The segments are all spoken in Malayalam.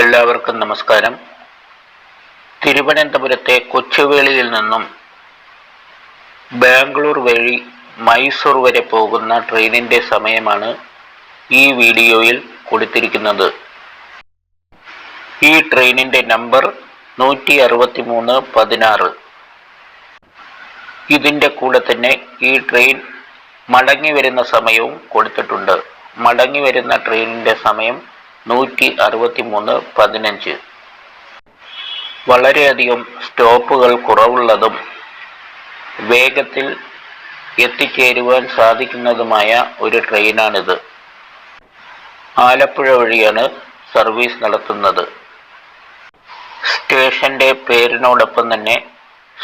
എല്ലാവർക്കും നമസ്കാരം. തിരുവനന്തപുരത്തെ കൊച്ചുവേളിയിൽ നിന്നും ബാംഗ്ലൂർ വഴി മൈസൂർ വരെ പോകുന്ന ട്രെയിനിന്റെ സമയമാണ് ഈ വീഡിയോയിൽ കൊടുത്തിരിക്കുന്നത്. ഈ ട്രെയിനിന്റെ നമ്പർ നൂറ്റി അറുപത്തി മൂന്ന് പതിനാറ്. ഇതിന്റെ കൂടെ തന്നെ ഈ ട്രെയിൻ മടങ്ങി വരുന്ന സമയവും കൊടുത്തിട്ടുണ്ട്. മടങ്ങി വരുന്ന ട്രെയിനിന്റെ സമയം നൂറ്റി അറുപത്തി മൂന്ന് പതിനഞ്ച്. വളരെയധികം സ്റ്റോപ്പുകൾ കുറവുള്ളതും വേഗത്തിൽ എത്തിച്ചേരുവാൻ സാധിക്കുന്നതുമായ ഒരു ട്രെയിനാണിത്. ആലപ്പുഴ വഴിയാണ് സർവീസ് നടത്തുന്നത്. സ്റ്റേഷന്റെ പേരിനോടൊപ്പം തന്നെ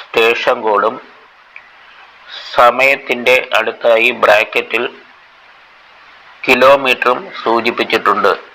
സ്റ്റേഷൻ കോഡും സമയത്തിന്റെ അടുത്തായി ബ്രാക്കറ്റിൽ കിലോമീറ്ററും സൂചിപ്പിച്ചിട്ടുണ്ട്.